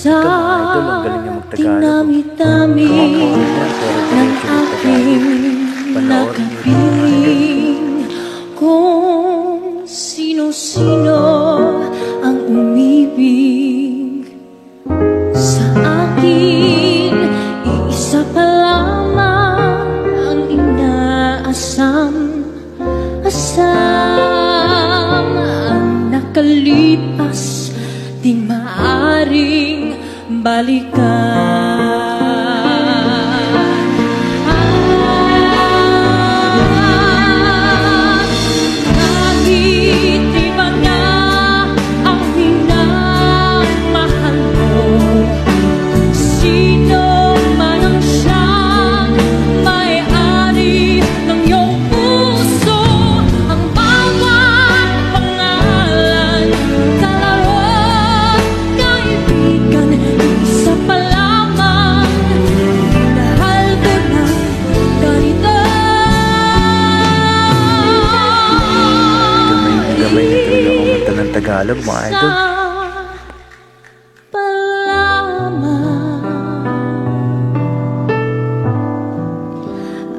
sa dinami-dami ng aking nakapiling kung sino-sino ang umibig sa akin. Iisa pa lamang ang inaasam asam di maaring balikan. Ng Tagalog, mga idol.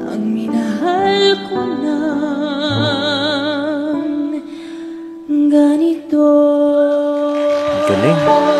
Ang minahal ko ng ganito Galing.